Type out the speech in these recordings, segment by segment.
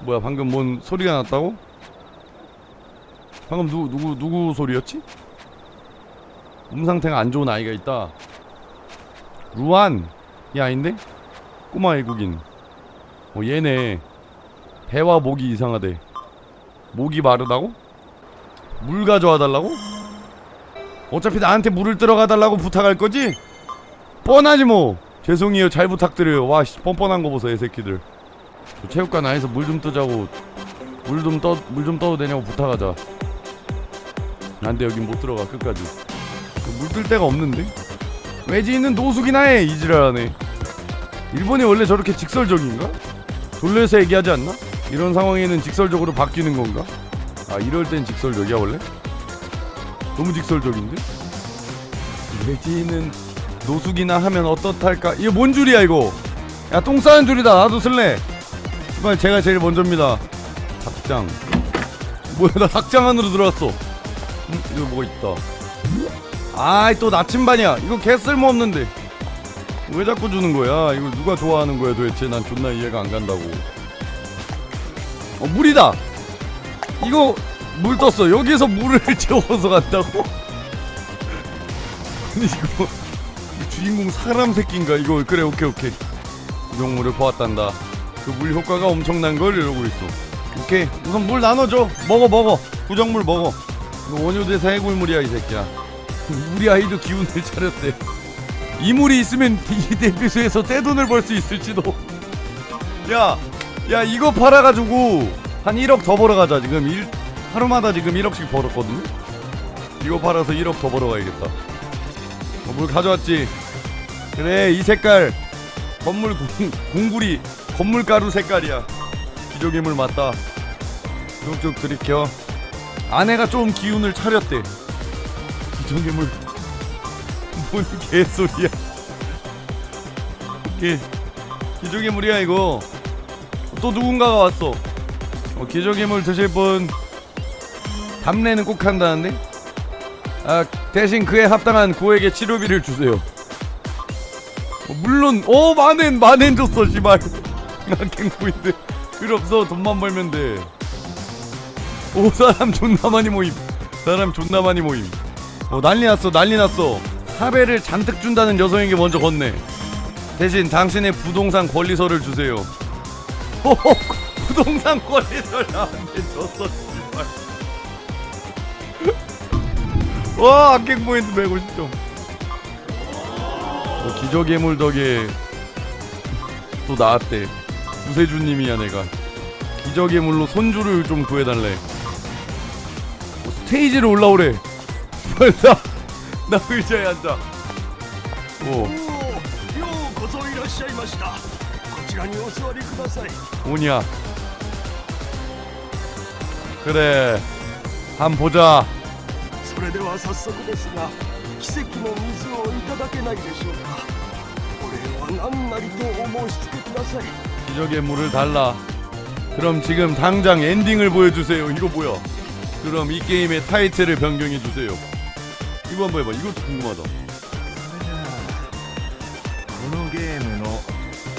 뭐야 방금 뭔 소리가 났다고? 방금 누구 누구 누구 소리였지? 몸 상태가 안 좋은 아이가 있다. 루안 이 아인데? 꼬마 외국인. 어 얘네 배와 목이 이상하대. 목이 마르다고? 물 가져와 달라고? 어차피 나한테 물을 들어가 달라고 부탁할 거지? 뻔하지 뭐. 죄송해요. 잘 부탁드려요. 와, 씨, 뻔뻔한 거 보소, 이 새끼들. 저 체육관 안에서 물 좀 뜨자고 물 좀 떠 물 좀 떠도 되냐고 부탁하자. 안돼 여긴 못 들어가 끝까지. 물 뜰 데가 없는데? 외지 있는 노숙이나 해 이지랄하네. 일본이 원래 저렇게 직설적인가? 돌려서 얘기하지 않나? 이런 상황에는 직설적으로 바뀌는 건가? 아 이럴 땐 직설적이야 원래? 너무 직설적인데? 외지인은 노숙이나 하면 어떻할까? 이거 뭔 줄이야 이거? 야 똥 싸는 줄이다 나도 쓸래 이번 제가 제일 먼저입니다. 닭장. 뭐야 나 닭장 안으로 들어왔어. 음, 이거 뭐가 있다. 아이 또 나침반이야. 이거 개 쓸모 없는데. 왜 자꾸 주는 거야? 이거 누가 좋아하는 거야 도대체? 난 존나 이해가 안 간다고. 어 물이다! 이거 물 떴어. 여기서 물을 채워서 간다고? 아니 이거 이 주인공 사람 새끼인가? 이거. 그래 오케이 오케이. 구경물을 보았단다 그 물 효과가 엄청난 걸 이러고 있어. 오케이. 우선 물 나눠줘. 먹어 먹어. 구정물 먹어. 이거 원효대 사 해골물이야 이 새끼야. 우리 아이도 기운을 차렸대. 이 물이 있으면 이 대피소에서 떼돈을 벌 수 있을지도. 야, 야 이거 팔아가지고 한 1억 더 벌어가자 지금. 일, 하루마다 지금 1억씩 벌었거든요 이거 팔아서 1억 더 벌어가야겠다. 어, 물 가져왔지? 그래 이 색깔. 건물 공, 공구리 건물가루 색깔이야. 기저귀물 맞다. 쭉쭉 들이켜. 아내가 좀 기운을 차렸대. 기저귀물. 뭔 개소리야. 기, 기저귀물이야 이거. 또 누군가가 왔어. 어, 기저귀물 드실 분 담례는 꼭 한다는데? 아 대신 그에 합당한 고에게 치료비를 주세요. 어, 물론 어 만엔 만엔 줬어 씨발 갱부인데 필요 없어. 돈만 벌면 돼오 사람 존나 많이 모임. 사람 존나 많이 모임. 어 난리 났어. 난리 났어. 사배를 잔뜩 준다는 여성에게 먼저 건네. 대신 당신의 부동산 권리서를 주세요. 호호 부동산 권리서를 나한테 줬어 씨발. 와 포인트 150점. 어, 기저괴물 덕에 또 나왔대 구세주님이야 내가 기저괴물로 손주를 좀 구해달래 어, 스테이지로 올라오래 나, 나 의자에 앉아 오 おおようこそいらっしゃいましたこちらにお座りください 오냐 그래 한 보자 それでは早速ですが奇跡の水をいただけないでしょうかこれは何なりとお申し付けください 기적의 물을 달라. 그럼 지금 당장 엔딩을 보여주세요. 이거 뭐야? 그럼 이 게임의 타이틀을 변경해 주세요. 이거 한번 해봐. 이것도 궁금하다. このゲームの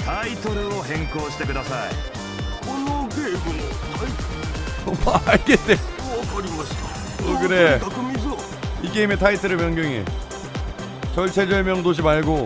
タイトルを変更してくださいこのゲームのタイ 어, 알겠네. トルわかりました 어, 그래. とにかく水を 이 게임의 타이틀을 변경해. 절체절명 도시 말고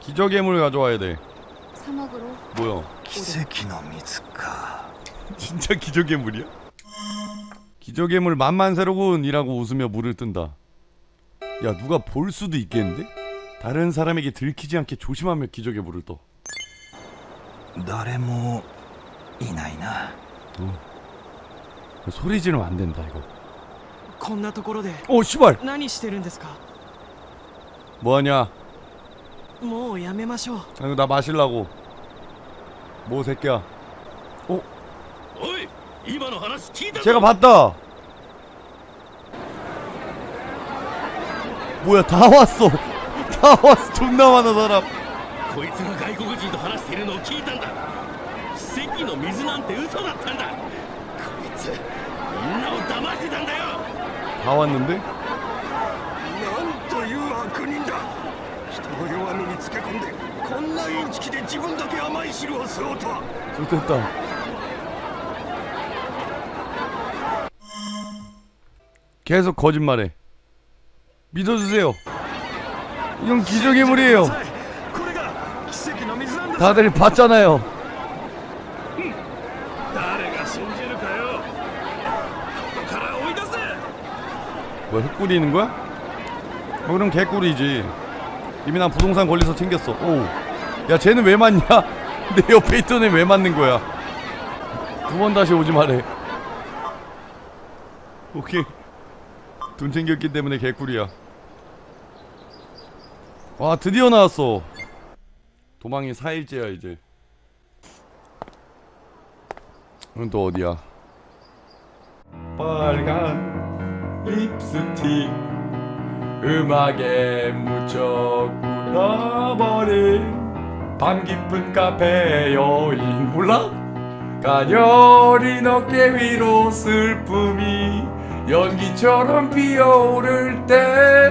기적의 물 가져와야 돼. 사막으로 뭐야? 奇跡の水か 진짜 기적의 물이야? 기적의 물 만만세로군이라고 웃으며 물을 뜬다. 야 누가 볼 수도 있겠는데? 다른 사람에게 들키지 않게 조심하며 기적의 물을 떠. 誰もいないな 소리 지르면 안 된다 이거. こんなところで 오 씨발. 何してるんですか 뭐하냐? もうやめましょう 아, 이거 나 마실라고. 뭐 새끼야? 어? おい今の話聞いたぞ 제가 봤다. 뭐야 다 왔어. 다 왔어. 존나 많아 사람. こいつが外国人と話しているのを聞いたんだ奇跡の水なんて嘘だったんだこいつみんなを騙してたんだよ 다 왔는데? なんという悪人だ 人の弱みにつけ込んでこんなインチキで自分だけ甘い汁を吸おうとは 좋됐다. 계속 거짓말해. 믿어주세요. 이건 기적의 물이에요. これが奇跡の水なんだ 다들 봤잖아요. 誰が信じるかよここから追い出せ 뭐야 흙 뿌리는 거야? 어, 그럼 개꿀이지. 이미 난 부동산 걸려서 챙겼어. 오. 야 쟤는 왜 맞냐? 내 옆에 있던 애 왜 맞는 거야? 두 번 다시 오지 말해. 오케이. 돈 챙겼기 때문에 개꿀이야. 와 드디어 나왔어. 도망이 4일째야 이제. 이건 또 어디야? 빨간 립스틱 음악에 묻혀 굴러버린 밤 깊은 카페 여인 몰라? 가녀린 어깨 위로 슬픔이 연기처럼 피어오를 때